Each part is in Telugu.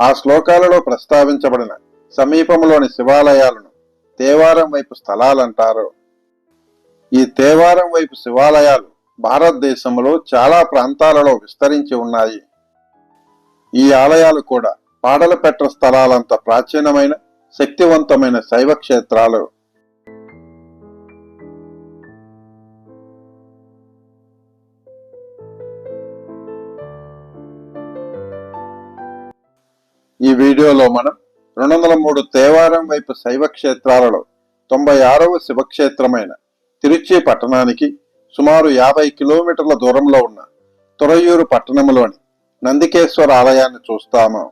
ఆ శ్లోకాలలో ప్రస్తావించబడిన సమీపంలోని శివాలయాలను తేవారం వైపు స్థలాలంటారు. ఈ తేవారం వైపు శివాలయాలు భారతదేశంలో చాలా ప్రాంతాలలో విస్తరించి ఉన్నాయి. ఈ ఆలయాలు కూడా పాడలపెట్ట స్థలాలంత ప్రాచీనమైన శక్తివంతమైన శైవ క్షేత్రాలు. ఈ వీడియోలో మనం రెండు వందల మూడు తేవారం వైపు శైవ క్షేత్రాలలో తొంభై ఆరవ శివక్షేత్రమైన తిరుచి పట్టణానికి సుమారు యాభై కిలోమీటర్ల దూరంలో ఉన్న తురయూరు పట్టణంలోని నందికేశ్వర ఆలయాన్ని చూస్తాము.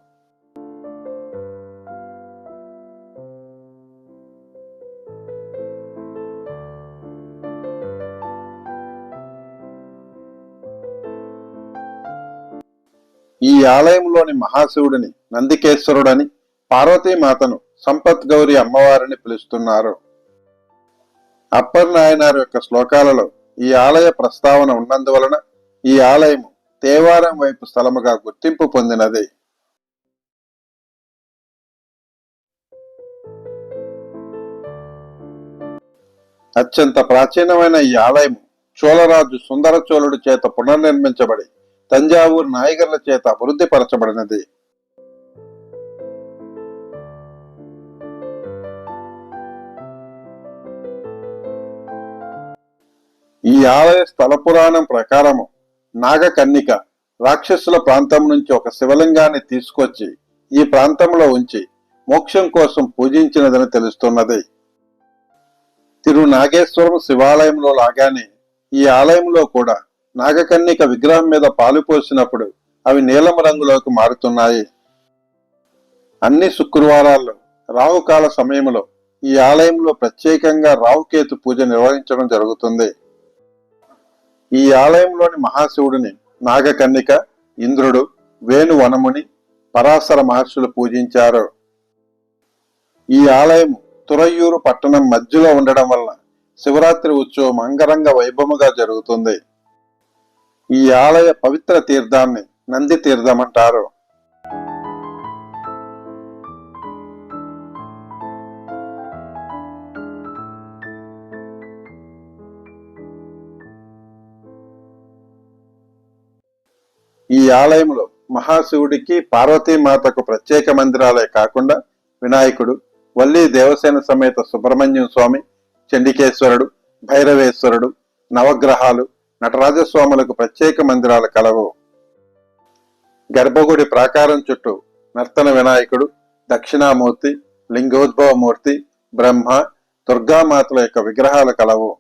ఈ ఆలయంలోని మహాశివుడిని నందికేశ్వరుడని పార్వతీమాతను సంపత్ గౌరి అమ్మవారిని పిలుస్తున్నారు. అప్పర్ నాయనార్ యొక్క శ్లోకాలలో ఈ ఆలయ ప్రస్తావన ఉన్నందువలన ఈ ఆలయము తేవారం వైపు స్థలముగా గుర్తింపు పొందినది. అత్యంత ప్రాచీనమైన ఈ ఆలయం చోళరాజు సుందర చోళుడి చేత పునర్నిర్మించబడి తంజావూరు నాయగర్ల చేత అభివృద్ధి పరచబడినది. ఈ ఆలయ స్థల పురాణం ప్రకారము నాగకన్నిక రాక్షసుల ప్రాంతం నుంచి ఒక శివలింగాన్ని తీసుకొచ్చి ఈ ప్రాంతంలో ఉంచి మోక్షం కోసం పూజించినదని తెలుస్తున్నది. తిరు నాగేశ్వరం శివాలయంలో లాగానే ఈ ఆలయంలో కూడా నాగకన్నిక విగ్రహం మీద పాలు పోసినప్పుడు అవి నీలం రంగులోకి మారుతున్నాయి. అన్ని శుక్రవారాల్లో రావుకాల సమయంలో ఈ ఆలయంలో ప్రత్యేకంగా రావుకేతు పూజ నిర్వహించడం జరుగుతుంది. ఈ ఆలయంలోని మహాశివుడిని నాగకన్నిక ఇంద్రుడు వేణు వనముని పరాశర మహర్షులు పూజించారు. ఈ ఆలయం తురయ్యూరు పట్టణం మధ్యలో ఉండడం వల్ల శివరాత్రి ఉత్సవం అంగరంగ వైభవముగా జరుగుతుంది. ఈ ఆలయ పవిత్ర తీర్థాన్ని నంది తీర్థం అంటారు ఈ ఆలయంలో మహాశివుడికి పార్వతీమాతకు ప్రత్యేక మందిరాలే కాకుండా వినాయకుడు వల్లి దేవసేన సమేత సుబ్రహ్మణ్యం స్వామి చండికేశ్వరుడు భైరవేశ్వరుడు నవగ్రహాలు నటరాజస్వాములకు ప్రత్యేక మందిరాలు కలవు. గర్భగుడి ప్రాకారం చుట్టూ నర్తన వినాయకుడు దక్షిణామూర్తి లింగోద్భవమూర్తి బ్రహ్మ దుర్గామాతల యొక్క విగ్రహాలు కలవు.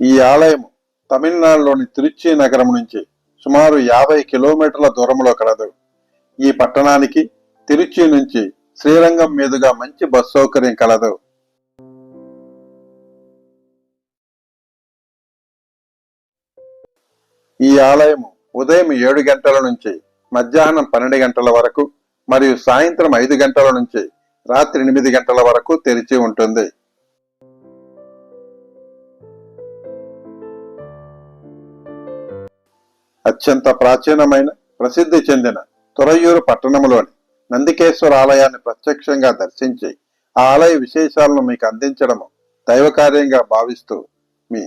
ఈ ఆలయం తమిళనాడులోని తిరుచి నగరం నుంచి సుమారు యాభై కిలోమీటర్ల దూరంలో కలదు. ఈ పట్టణానికి తిరుచి నుంచి శ్రీరంగం మీదుగా మంచి బస్ సౌకర్యం కలదు. ఈ ఆలయం ఉదయం ఏడు గంటల నుంచి మధ్యాహ్నం పన్నెండు గంటల వరకు మరియు సాయంత్రం ఐదు గంటల నుంచి రాత్రి ఎనిమిది గంటల వరకు తెరిచి ఉంటుంది. అత్యంత ప్రాచీనమైన ప్రసిద్ధి చెందిన తురయూరు పట్టణంలోని నందికేశ్వర ఆలయాన్ని ప్రత్యక్షంగా దర్శించి ఆ ఆలయ విశేషాలను మీకు అందించడము దైవకార్యంగా భావిస్తూ మీ